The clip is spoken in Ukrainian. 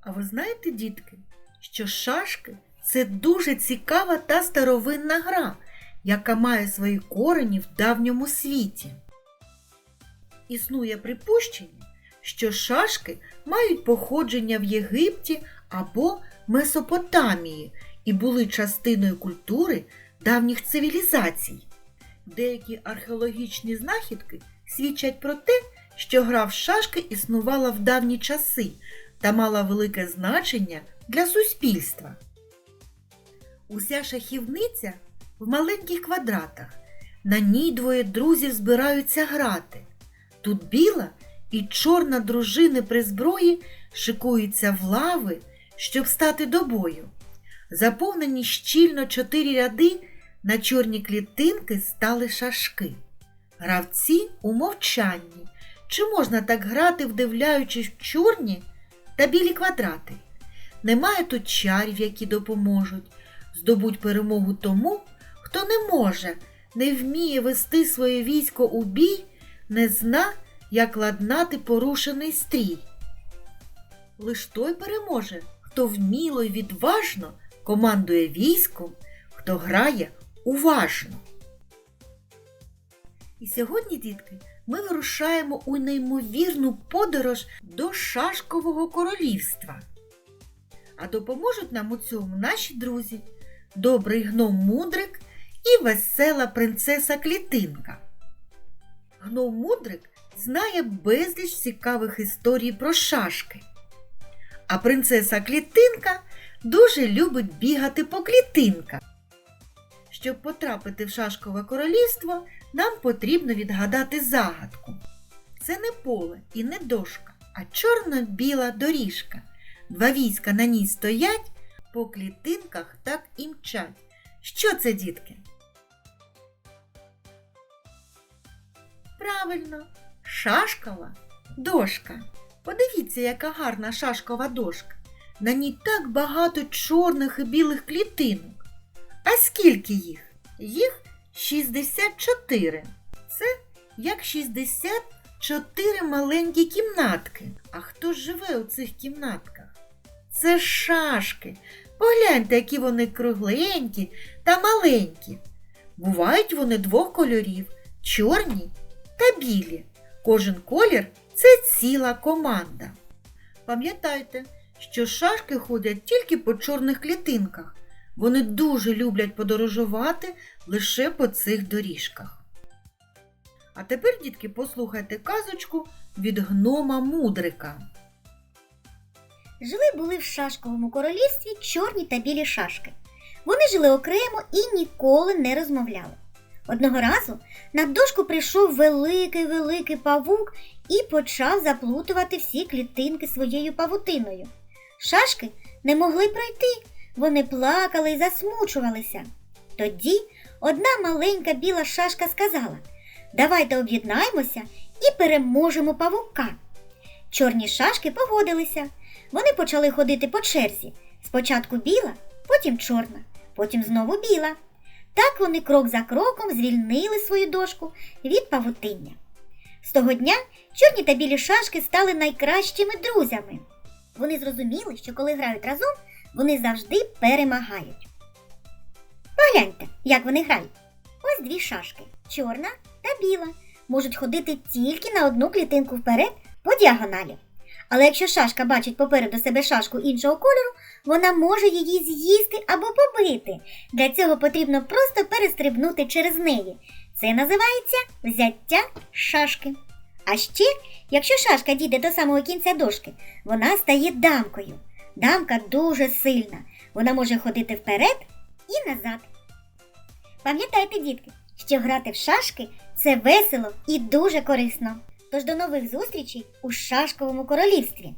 А ви знаєте, дітки, що шашки це дуже цікава та старовинна гра, яка має свої корені в давньому світі. Існує припущення, що шашки мають походження в Єгипті або Месопотамії і були частиною культури давніх цивілізацій. Деякі археологічні знахідки свідчать про те, що гра в шашки існувала в давні часи та мала велике значення для суспільства. Уся шахівниця в маленьких квадратах. На ній двоє друзів збираються грати. Тут біла і чорна дружини при зброї шикуються в лави, щоб стати до бою. Заповнені щільно чотири ряди на чорні клітинки стали шашки. Гравці у мовчанні. Чи можна так грати, вдивляючись в чорні та білі квадрати? Немає тут чарів, які допоможуть. Здобуть перемогу тому, хто не може, не вміє вести своє військо у бій, не зна, як ладнати порушений стрій. Лиш той переможе, хто вміло й відважно командує військом, хто грає уважно. І сьогодні, дітки, ми вирушаємо у неймовірну подорож до Шашкового королівства. А допоможуть нам у цьому наші друзі, добрий гном Мудрик і весела принцеса Клітинка. Гном Мудрик знає безліч цікавих історій про шашки. А принцеса Клітинка дуже любить бігати по клітинках. Щоб потрапити в шашкове королівство, нам потрібно відгадати загадку. Це не поле і не дошка, а чорно-біла доріжка. Два війська на ній стоять, по клітинках так і мчать. Що це, дітки? Правильно, шашкова дошка. Подивіться, яка гарна шашкова дошка. На ній так багато чорних і білих клітинок. А скільки їх? Їх 64. Це як 64 маленькі кімнатки. А хто живе у цих кімнатках? Це шашки. Погляньте, які вони кругленькі та маленькі. Бувають вони двох кольорів чорні та білі. Кожен колір це ціла команда. Пам'ятайте, що шашки ходять тільки по чорних клітинках. Вони дуже люблять подорожувати лише по цих доріжках. А тепер, дітки, послухайте казочку від гнома мудрика. Жили були в шашковому королівстві чорні та білі шашки. Вони жили окремо і ніколи не розмовляли. Одного разу на дошку прийшов великий великий павук і почав заплутувати всі клітинки своєю павутиною. Шашки не могли пройти, вони плакали і засмучувалися. Тоді одна маленька біла шашка сказала: Давайте об'єднаємося і переможемо павука. Чорні шашки погодилися. Вони почали ходити по черзі. Спочатку біла, потім чорна, потім знову біла. Так вони крок за кроком звільнили свою дошку від павутиння. З того дня чорні та білі шашки стали найкращими друзями. Вони зрозуміли, що коли грають разом, вони завжди перемагають. Погляньте, як вони грають. Ось дві шашки чорна та біла. Можуть ходити тільки на одну клітинку вперед по діагоналі. Але якщо шашка бачить попереду себе шашку іншого кольору, вона може її з'їсти або побити. Для цього потрібно просто перестрибнути через неї. Це називається взяття шашки. А ще, якщо шашка дійде до самого кінця дошки, вона стає дамкою. Дамка дуже сильна. Вона може ходити вперед і назад. Пам'ятайте, дітки, що грати в шашки це весело і дуже корисно. Тож до нових зустрічей у шашковому королівстві.